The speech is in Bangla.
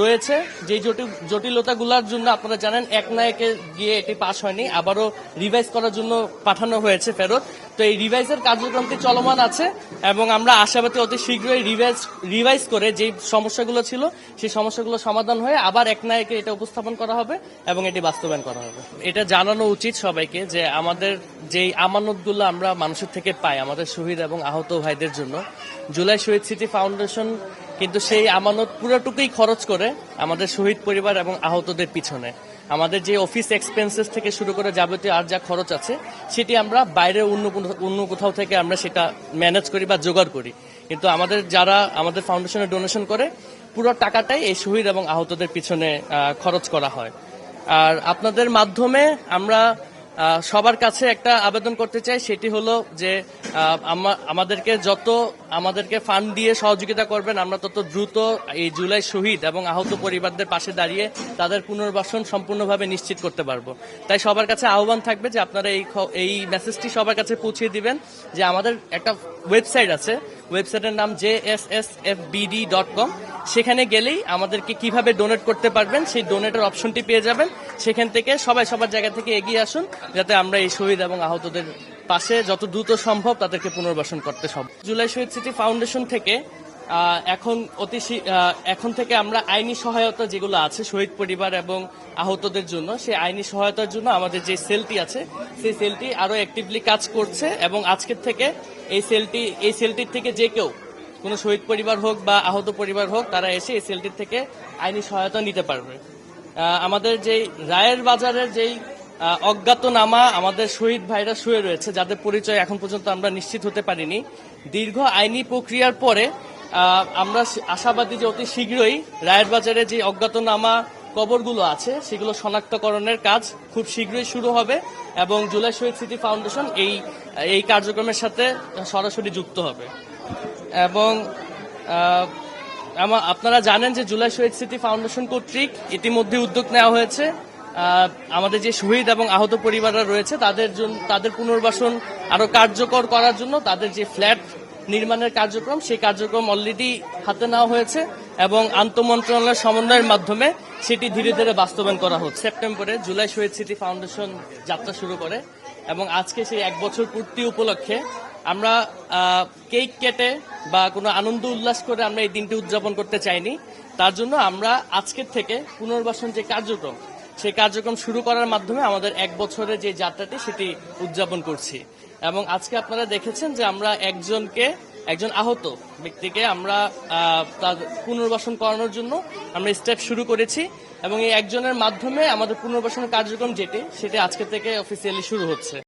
রয়েছে যে জটিল জটিলতাগুলোর জন্য আপনারা জানেন এক নায়কে গিয়ে এটি পাশ হয়নি, আবারও রিভাইজ করার জন্য পাঠানো হয়েছে ফেরত। তো এই রিভাইজের কার্যক্রমটি চলমান আছে এবং আমরা আশাবাদী অতি শীঘ্রই রিভাইজ রিভাইজ করে যে সমস্যাগুলো ছিল, সেই সমস্যাগুলো সমাধান হয়ে আবার এক নায়কে এটা উপস্থাপন করা হবে এবং এটি বাস্তবায়ন করা হবে। এটা জানানো উচিত সবাইকে যে আমাদের যেই আমানতগুলো আমরা মানুষের থেকে পাই, আমাদের শহীদ এবং আহত ভাইদের জন্য, জুলাই শহীদ স্মৃতি ফাউন্ডেশন কিন্তু সেই আমানত পুরোটুকুই খরচ করে আমাদের শহীদ পরিবার এবং আহতদের পিছনে। আমাদের যে অফিস এক্সপেন্সেস থেকে শুরু করে যাবতীয় আর যা খরচ আছে, সেটি আমরা বাইরে অন্য অন্য কোথাও থেকে আমরা সেটা ম্যানেজ করি বা জোগাড় করি। কিন্তু আমাদের যারা আমাদের ফাউন্ডেশনে ডোনেশন করে, পুরো টাকাটাই এই শহীদ এবং আহতদের পিছনে খরচ করা হয়। আর আপনাদের মাধ্যমে আমরা সবার কাছে একটা আবেদন করতে চাই, সেটি হলো যে আমাদেরকে যত, আমাদেরকে ফান্ড দিয়ে সহযোগিতা করবেন, আমরা তত দ্রুত এই জুলাই শহীদ এবং আহত পরিবারদের পাশে দাঁড়িয়ে তাদের পুনর্বাসন সম্পূর্ণভাবে নিশ্চিত করতে পারব। তাই সবার কাছে আহ্বান থাকবে যে, আপনারা এই এই মেসেজটি সবার কাছে পৌঁছে দিবেন, যে আমাদের একটা ওয়েবসাইট আছে ওয়েবসাইটের নাম J S S F BD dot com সেখানে গেলেই আমাদেরকে কীভাবে ডোনেট করতে পারবেন, সেই ডোনেটের অপশনটি পেয়ে যাবেন। সেখান থেকে সবাই সবার জায়গা থেকে এগিয়ে আসুন, যাতে আমরা এই শহীদ এবং আহতদের পাশে যত দ্রুত সম্ভব তাদেরকে পুনর্বাসন করতে সব। জুলাই শহীদ স্মৃতি ফাউন্ডেশন থেকে এখন অতি এখন থেকে আমরা আইনি সহায়তা যেগুলো আছে, শহীদ পরিবার এবং আহতদের জন্য, সেই আইনি সহায়তার জন্য আমাদের যে সেলটি আছে, সেই সেলটি আরও অ্যাক্টিভলি কাজ করছে এবং আজকের থেকে এই সেলটি, এই সেলটির থেকে যে কেউ কোনো শহীদ পরিবার হোক বা আহত পরিবার হোক, তারা এসে এই সেলটির থেকে আইনি সহায়তা নিতে পারবে। আমাদের যেই রায়ের বাজারের যেই অজ্ঞাতনামা আমাদের শহীদ ভাইরা শুয়ে রয়েছে, যাদের পরিচয় এখন পর্যন্ত আমরা নিশ্চিত হতে পারিনি। দীর্ঘ আইনি প্রক্রিয়ার পরে আমরা আশাবাদী যে অতি শীঘ্রই রায়ের বাজারে যে অজ্ঞাতনামা কবরগুলো আছে, সেগুলো শনাক্তকরণের কাজ খুব শীঘ্রই শুরু হবে এবং জুলাই শহীদ স্মৃতি ফাউন্ডেশন এই এই কার্যক্রমের সাথে সরাসরি যুক্ত হবে। এবং আপনারা জানেন যে জুলাই শহীদ স্মৃতি ফাউন্ডেশন কর্তৃক ইতিমধ্যে উদ্যোগ নেওয়া হয়েছে। আমাদের যে শহীদ এবং আহত পরিবাররা রয়েছে, তাদের জন্য, তাদের পুনর্বাসন আরও কার্যকর করার জন্য তাদের যে ফ্ল্যাট নির্মাণের কার্যক্রম, সেই কার্যক্রম অলরেডি হাতে নেওয়া হয়েছে এবং আন্তমন্ত্রণালয়ের সমন্বয়ের মাধ্যমে সেটি ধীরে ধীরে বাস্তবায়ন করা হচ্ছে। সেপ্টেম্বরে জুলাই শহীদ স্মৃতি ফাউন্ডেশন যাত্রা শুরু করে এবং আজকে সেই এক বছর পূর্তি উপলক্ষে আমরা কেক কেটে বা কোনো আনন্দ উল্লাস করে আমরা এই দিনটি উদযাপন করতে চাইনি। তার জন্য আমরা আজকের থেকে পুনর্বাসন যে কার্যক্রম, সেই কার্যক্রম শুরু করার মাধ্যমে আমাদের এক বছরের যে যাত্রাটি সেটি উদযাপন করছি। এবং আজকে আপনারা দেখেছেন যে আমরা একজনকে, একজন আহত ব্যক্তিকে আমরা তার পুনর্বাসন করানোর জন্য আমরা স্টেপ শুরু করেছি। এবং এই একজনের মাধ্যমে আমাদের পুনর্বাসন কার্যক্রম যেটি, সেটি আজকে থেকে অফিসিয়ালি শুরু হচ্ছে।